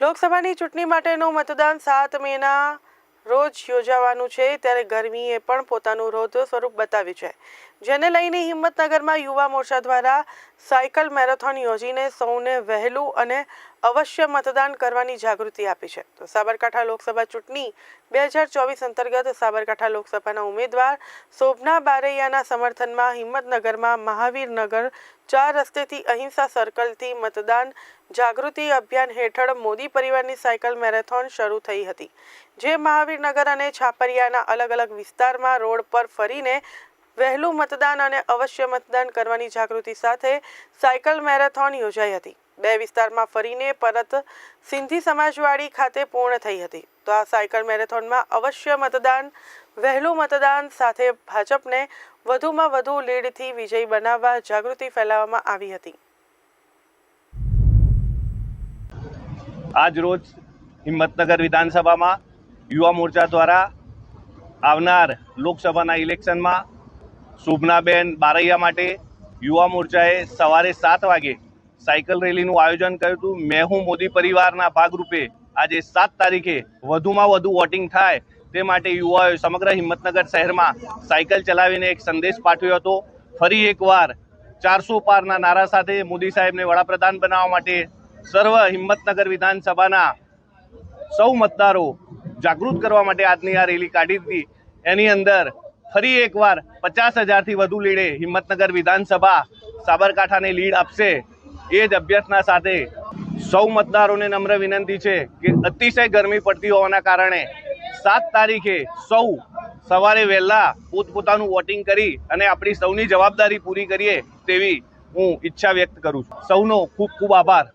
લોકસભાની ચૂંટણી માટેનું મતદાન સાત મેના રોજ યોજાવાનું છે. ત્યારે ગરમીએ પણ પોતાનું રૌદ્ર સ્વરૂપ બતાવ્યું છે. જેને લઈને હિંમતનગરમાં યુવા મોરચા દ્વારા સાયકલ મેરેથોન યોજીને સૌને વહેલું અને અવશ્ય મતદાન કરવાની જાગૃતિ આપી છે. તો સાબરકાંઠા લોકસભા ચૂંટણી બે હજાર ચોવીસ અંતર્ગત સાબરકાંઠા લોકસભાના ઉમેદવાર શોભના બારૈયાના સમર્થનમાં હિંમતનગરમાં મહાવીરનગર ચાર રસ્તેથી અહિંસા સર્કલથી મતદાન જાગૃતિ અભિયાન હેઠળ મોદી પરિવારની સાયકલ મેરેથોન શરૂ થઈ હતી, જે મહાવીરનગર અને છાપરિયાના અલગ અલગ વિસ્તારમાં રોડ પર ફરીને વહેલું મતદાન અને અવશ્ય મતદાન કરવાની જાગૃતિ સાથે સાયકલ મેરેથોન યોજાઈ હતી. બે વિસ્તારમાં ફરીને પરત સિંધી સમાજવાડી ખાતે પૂર્ણ થઈ હતી. તો આ સાયકલ મેરેથોનમાં અવશ્ય મતદાન, વહેલું મતદાન સાથે ભાજપને વધુમાં વધુ લીડથી વિજયી બનાવવા જાગૃતિ ફેલાવવામાં આવી હતી. આજ રોજ હિંમતનગર વિધાનસભામાં યુવા મોરચા દ્વારા આવનાર લોકસભાના ઇલેક્શનમાં શોભનાબેન બારૈયા માટે યુવા મોરચાએ સવારે સાત વાગે સાયકલ રેલીનું આયોજન કર્યું હતું. મેં હું મોદી પરિવારના ભાગરૂપે આજે સાત તારીખે વધુમાં વધુ વોટિંગ થાય તે માટે યુવાઓએ સમગ્ર હિંમતનગર શહેરમાં સાયકલ ચલાવીને એક સંદેશ પાઠવ્યો હતો. ફરી એકવાર ચારસો પારના નારા સાથે મોદી સાહેબને વડાપ્રધાન બનાવવા માટે સર્વ હિંમતનગર વિધાનસભાના સૌ મતદારો જાગૃત કરવા માટે આજની આ રેલી કાઢી હતી એની અંદર ફરી એકવાર પચાસ હજારથી વધુ લીડે હિંમતનગર વિધાનસભા સાબરકાંઠાને લીડ આપશે. એ જ અભ્યર્થના સાથે સૌ મતદારોને નમ્ર વિનંતી છે કે અતિશય ગરમી પડતી હોવાના કારણે સાત તારીખે સૌ સવારે વહેલા પોતપોતાનું વોટિંગ કરી અને આપણી સૌની જવાબદારી પૂરી કરીએ તેવી હું ઈચ્છા વ્યક્ત કરું છું. સૌનો ખૂબ ખૂબ આભાર.